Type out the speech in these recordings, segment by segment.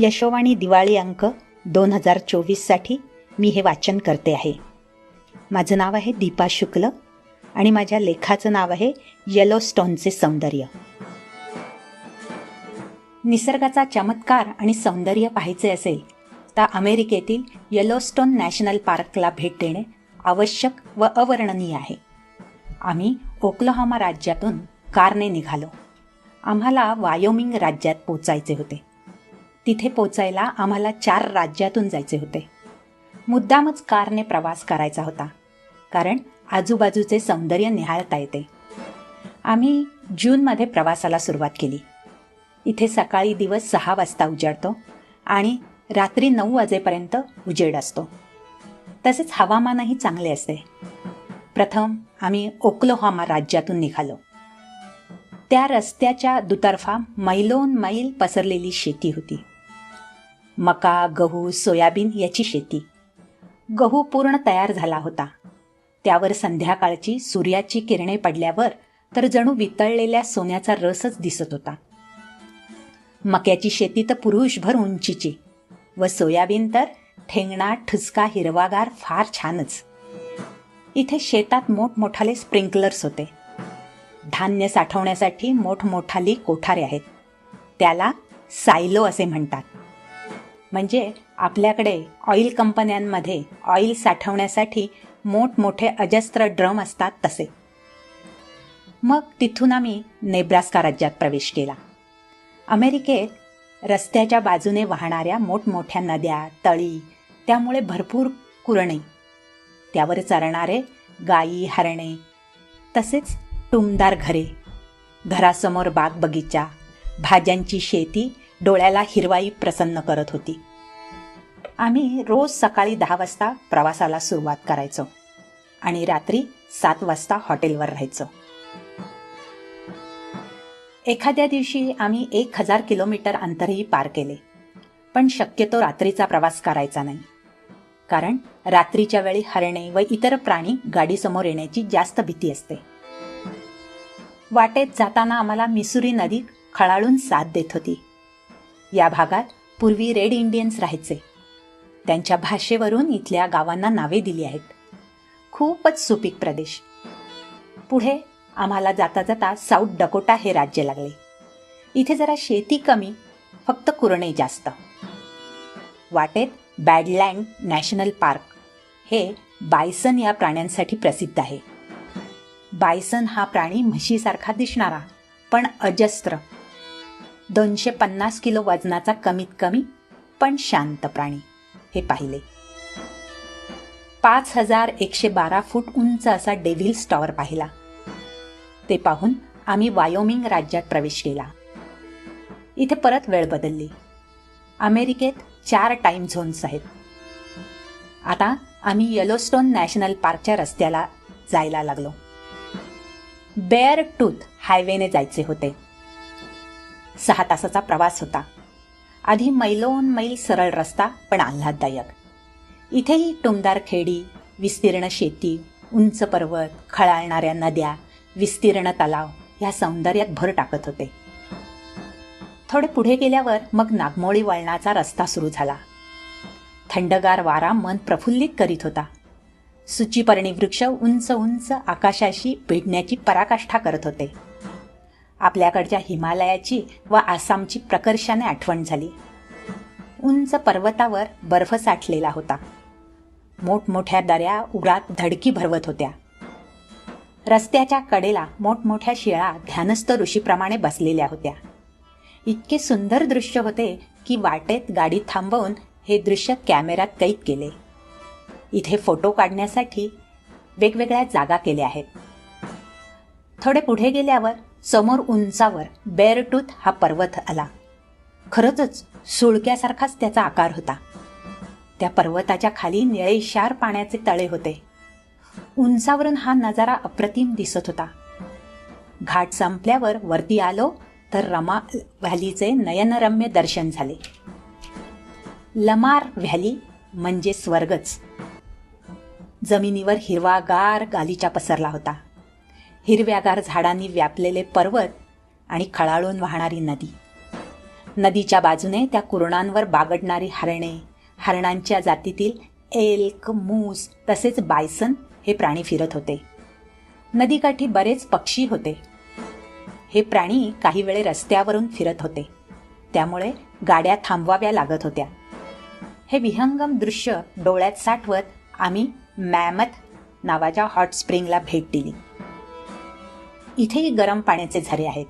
यशोवाणी दिवाळी अंक दोन हजार चोवीससाठी मी हे वाचन करते आहे. माझं नाव आहे दीपा शुक्ल आणि माझ्या लेखाचं नाव आहे येलो स्टोनचे सौंदर्य. निसर्गाचा चमत्कार आणि सौंदर्य पाहायचे असेल तर अमेरिकेतील येलोस्टोन नॅशनल पार्कला भेट देणे आवश्यक व अवर्णनीय आहे. आम्ही ओक्लोहामा राज्यातून कारने निघालो. आम्हाला वायोमिंग राज्यात पोचायचे होते. तिथे पोचायला आम्हाला चार राज्यातून जायचे होते. मुद्दामच कारने प्रवास करायचा होता. कारण आजूबाजूचे सौंदर्य निहाळता येते. आम्ही जूनमध्ये प्रवासाला सुरुवात केली. इथे सकाळी दिवस सहा वाजता उजाडतो आणि रात्री नऊ वाजेपर्यंत उजेड असतो. तसेच हवामानही चांगले असते. प्रथम आम्ही ओक्लोहामा राज्यातून निघालो. त्या रस्त्याच्या दुतर्फा मैलोन मैल पसरलेली शेती होती. मका गहू सोयाबीन याची शेती. गहू पूर्ण तयार झाला होता. त्यावर संध्याकाळची सूर्याची किरणे पडल्यावर तर जणू वितळलेल्या सोन्याचा रसच दिसत होता. मक्याची शेती तर पुरुषभर उंचीची व सोयाबीन तर ठेंगणा ठुसका हिरवागार फार छानच. इथे शेतात मोठमोठाले स्प्रिंकलर्स होते. धान्य साठवण्यासाठी मोठमोठाली कोठारे आहेत. त्याला सायलो असे म्हणतात. म्हणजे आपल्याकडे ऑइल कंपन्यांमध्ये ऑइल साठवण्यासाठी मोठमोठे अजस्त्र ड्रम असतात तसे. मग तिथून आम्ही नेब्रास्का राज्यात प्रवेश केला. अमेरिकेत रस्त्याच्या बाजूने वाहणाऱ्या मोठमोठ्या नद्या तळी त्यामुळे भरपूर कुरणे त्यावर चरणारे गायी हरणे तसेच टुमदार घरे घरासमोर बाग बगीचा भाज्यांची शेती डोळ्याला हिरवाई प्रसन्न करत होती. आम्ही रोज सकाळी दहा वाजता प्रवासाला सुरुवात करायचो आणि रात्री सात वाजता हॉटेलवर राहायचो. एखाद्या दिवशी आम्ही एक हजार किलोमीटर अंतरही पार केले पण शक्यतो रात्रीचा प्रवास करायचा नाही. कारण रात्रीच्या वेळी हरणे व इतर प्राणी गाडीसमोर येण्याची जास्त भीती असते. वाटेत जाताना आम्हाला मिसुरी नदी खळाळून साथ देत होती. या भागात पूर्वी रेड इंडियन्स राहायचे. त्यांच्या भाषेवरून इथल्या गावांना नावे दिली आहेत. खूपच सुपीक प्रदेश. पुढे आम्हाला जाता जाता साऊथ डकोटा हे राज्य लागले. इथे जरा शेती कमी फक्त कुरणे जास्त. वाटेत बॅडलँड नॅशनल पार्क हे बायसन या प्राण्यांसाठी प्रसिद्ध आहे. बायसन हा प्राणी म्हशीसारखा दिसणारा पण अजस्त्र दोनशे पन्नास किलो वजनाचा कमीत कमी पण शांत प्राणी. हे पाहिले. पाच हजार एकशे बारा फूट उंच असा डेव्हिल स्टॉवर पाहिला. ते पाहून आम्ही वायोमिंग राज्यात प्रवेश केला. इथे परत वेळ बदलली. अमेरिकेत चार टाईम झोन्स आहेत. आता आम्ही येलोस्टोन नॅशनल पार्कच्या रस्त्याला जायला लागलो. बेअर टूथ हायवेने जायचे होते. सहा तासाचा प्रवास होता. आधी मैलोन मैल सरळ रस्ता पण आल्हाददायक. इथेही टुमदार खेडी विस्तीर्ण शेती उंच पर्वत खळाळणाऱ्या नद्या विस्तीर्ण तलाव ह्या सौंदर्यात भर टाकत होते. थोडे पुढे गेल्यावर मग नागमोळी वळणाचा रस्ता सुरू झाला. थंडगार वारा मन प्रफुल्लित करीत होता. सुचीपर्णी वृक्ष उंच उंच आकाशाशी भिडण्याची पराकाष्ठा करत होते. आपल्याकडच्या हिमालयाची व आसामची प्रकर्षाने आठवण झाली. उंच पर्वतावर बर्फ साठलेला होता. मोठमोठ्या दऱ्या उरात धडकी भरवत होत्या. रस्त्याच्या कडेला मोठमोठ्या शिळा ध्यानस्थ ऋषीप्रमाणे बसलेल्या होत्या. इतके सुंदर दृश्य होते की वाटेत गाडी थांबवून हे दृश्य कॅमेऱ्यात कैद केले. इथे फोटो काढण्यासाठी वेगवेगळ्या जागा केल्या आहेत. थोडे पुढे गेल्यावर समोर उंचावर बेअरटूथ हा पर्वत आला. खरंच सुळक्यासारखाच त्याचा आकार होता. त्या पर्वताच्या खाली निळेशार पाण्याचे तळे होते. उंचावरून हा नजारा अप्रतिम दिसत होता. घाट संपल्यावर वरती आलो तर रमा व्हॅलीचे नयनरम्य दर्शन झाले. लमार व्हॅली म्हणजे स्वर्गच. जमिनीवर हिरवागार गालीचा पसरला होता. हिरव्यागार झाडांनी व्यापलेले पर्वत आणि खळाळून वाहणारी नदी. नदीच्या बाजूने त्या कुरणांवर बागडणारी हरणे हरणांच्या जातीतील एल्क मूस तसेच बायसन हे प्राणी फिरत होते. नदीकाठी बरेच पक्षी होते. हे प्राणी काही वेळे रस्त्यावरून फिरत होते. त्यामुळे गाड्या थांबवाव्या लागत होत्या. हे विहंगम दृश्य डोळ्यात साठवत आम्ही मॅमथ नावाच्या हॉट स्प्रिंगला भेट दिली. इथेही गरम पाण्याचे झरे आहेत.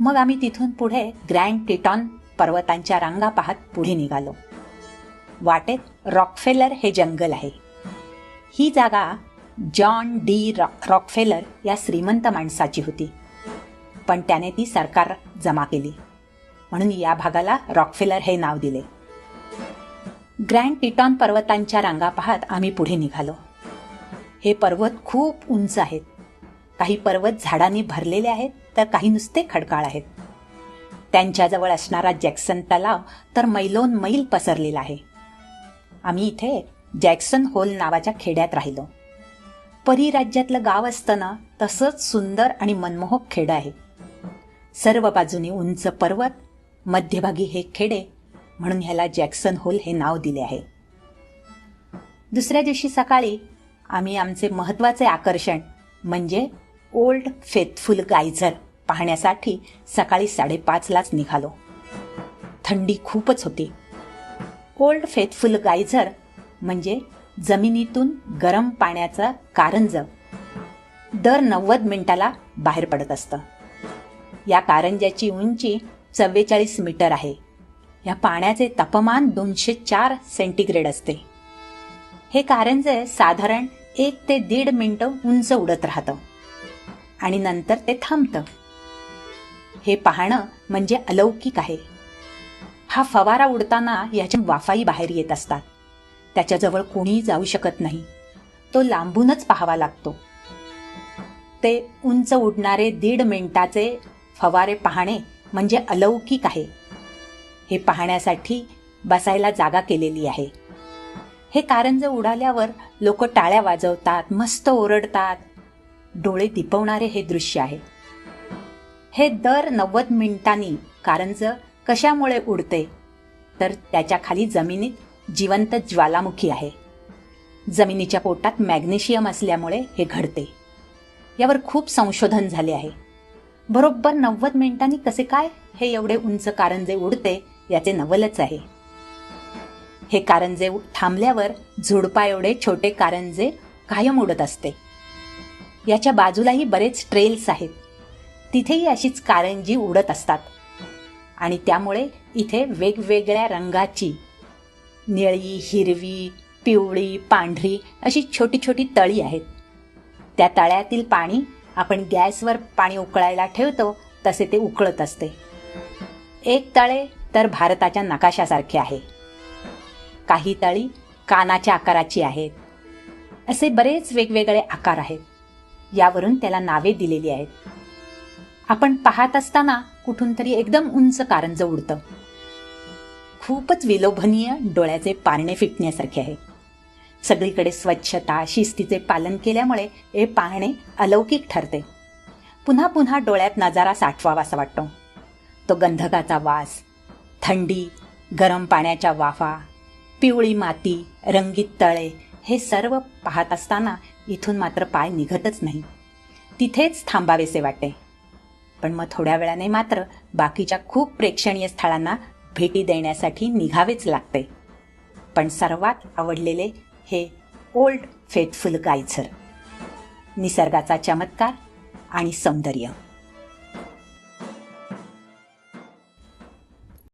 मग आम्ही तिथून पुढे ग्रँड टिटॉन पर्वतांच्या रांगा पाहत पुढे निघालो. वाटेत रॉकफेलर हे जंगल आहे. ही जागा जॉन डी रॉक रॉकफेलर या श्रीमंत माणसाची होती. पण त्याने ती सरकार जमा केली. म्हणून या भागाला रॉकफेलर हे नाव दिले. ग्रँड टिटॉन पर्वतांच्या रांगा पाहत आम्ही पुढे निघालो. हे पर्वत खूप उंच आहेत. काही पर्वत झाडांनी भरलेले आहेत तर काही नुसते खडकाळ आहेत. त्यांच्याजवळ असणारा जॅक्सन तलाव तर मैलोन मैल पसरलेला आहे. आम्ही इथे जॅक्सन होल नावाच्या खेड्यात राहिलो. परी राज्यातलं गाव असताना तसंच सुंदर आणि मनमोहक खेडं आहे. सर्व बाजूने उंच पर्वत मध्यभागी हे खेडे म्हणून ह्याला जॅक्सन होल हे नाव दिले आहे. दुसऱ्या दिवशी सकाळी आम्ही आमचे महत्त्वाचे आकर्षण म्हणजे ओल्ड फेथफुल गायझर पाहण्यासाठी सकाळी साडेपाचलाच निघालो. थंडी खूपच होती. ओल्ड फेथफुल गायझर म्हणजे जमिनीतून गरम पाण्याचं कारंज. दर नव्वद मिनिटाला बाहेर पडत असतं. या कारंजाची उंची चव्वेचाळीस मीटर आहे. या पाण्याचे तापमान दोनशे चार सेंटीग्रेड असते. हे कारंजे साधारण एक ते दीड मिनटं उंच उडत राहतं. आणि नंतर ते थांबतं. हे पाहणं म्हणजे अलौकिक आहे. हा फवारा उडताना याच्या वाफाई बाहेर येत असतात. त्याच्याजवळ कोणीही जाऊ शकत नाही. तो लांबूनच पाहावा लागतो. ते उंच उडणारे दीड मिनिटाचे फवारे पाहणे म्हणजे अलौकिक आहे. हे पाहण्यासाठी बसायला जागा केलेली आहे. हे कारंज उडाल्यावर लोक टाळ्या वाजवतात मस्त ओरडतात. डोळे दिपवणारे हे दृश्य आहे. हे दर नव्वद मिनिटांनी कारंज कशामुळे उडते? तर त्याच्याखाली जमिनीत जिवंत ज्वालामुखी आहे. जमिनीच्या पोटात मॅग्नेशियम असल्यामुळे हे घडते. यावर खूप संशोधन झाले आहे. बरोबर नव्वद मिनिटांनी कसे काय हे एवढे उंच कारंजे उडते याचे नवलच आहे. हे कारंजे थांबल्यावर झुडपा एवढे छोटे कारंजे कायम उडत असते. याच्या बाजूलाही बरेच ट्रेल्स आहेत. तिथेही अशीच कारंजी उडत असतात. आणि त्यामुळे इथे वेगवेगळ्या रंगाची निळी हिरवी पिवळी पांढरी अशी छोटी छोटी तळी आहेत. त्या तळ्यातील पाणी आपण गॅसवर पाणी उकळायला ठेवतो तसे ते उकळत असते. एक तळे तर भारताच्या नकाशासारखे आहे. काही तळी कानाच्या आकाराची आहेत. असे बरेच वेगवेगळे आकार आहेत. यावरून त्याला नावे दिलेली आहेत. आपण पाहत असताना कुठून तरी एकदम उंच कारंज उडतं. खूपच विलोभनीय डोळ्याचे पारणे फिटण्यासारखे आहे. सगळीकडे स्वच्छता शिस्तीचे पालन केल्यामुळे हे पाहणे अलौकिक ठरते. पुन्हा पुन्हा डोळ्यात नजारा साठवावा असा वाटतो. तो गंधकाचा वास थंडी गरम पाण्याच्या वाफा पिवळी माती रंगीत तळे हे सर्व पाहत असताना इथून मात्र पाय निघतच नाही. तिथेच थांबावेसे वाटते पण मग थोड्या वेळाने मात्र बाकीच्या खूप प्रेक्षणीय स्थळांना भेटी देण्यासाठी निघावेच लागते. पण सर्वात आवडलेले हे ओल्ड फेथफुल गायझर. निसर्गाचा चमत्कार आणि सौंदर्य.